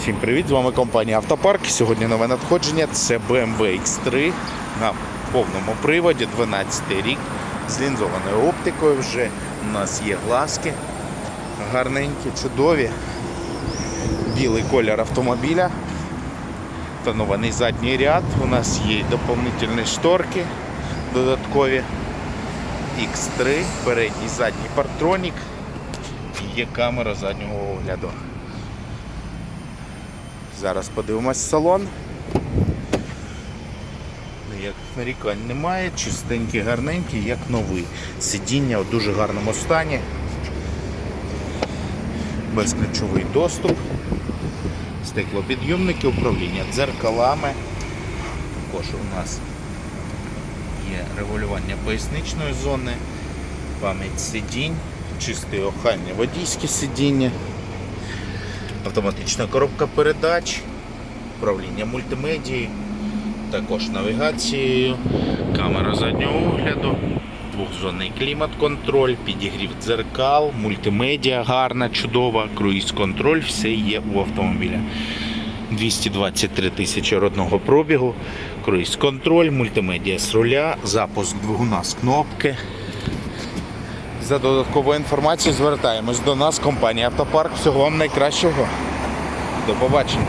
Всім привіт! З вами компанія Автопарк. Сьогодні нове надходження. Це BMW X3 на повному приводі, 12 рік, з лінзованою оптикою. Вже у нас є глазки гарненькі, чудові. Білий колір автомобіля. Тонований задній ряд. У нас є доповнительні шторки додаткові. X3, передній задній партронік. І є камера заднього огляду. Зараз подивимось салон. Як нарікань немає, чистенький, гарненький, як новий. Сидіння у дуже гарному стані. Безключовий доступ. Стеклопідйомники, управління дзеркалами. Також у нас є регулювання поясничної зони, пам'ять сидінь, чисте охання водійське сидіння автоматична коробка передач, управління мультимедією, також навігацією, камера заднього огляду, двохзонний клімат-контроль, підігрів дзеркал, мультимедіа гарна, чудова, круїз-контроль, все є у автомобіля. 223 тисячі родного пробігу, круїз-контроль, мультимедіа з руля, запуск двигуна з кнопки. За додатковою інформацією звертаємось до нас, компанія Автопарк. Всього вам найкращого. До побачення.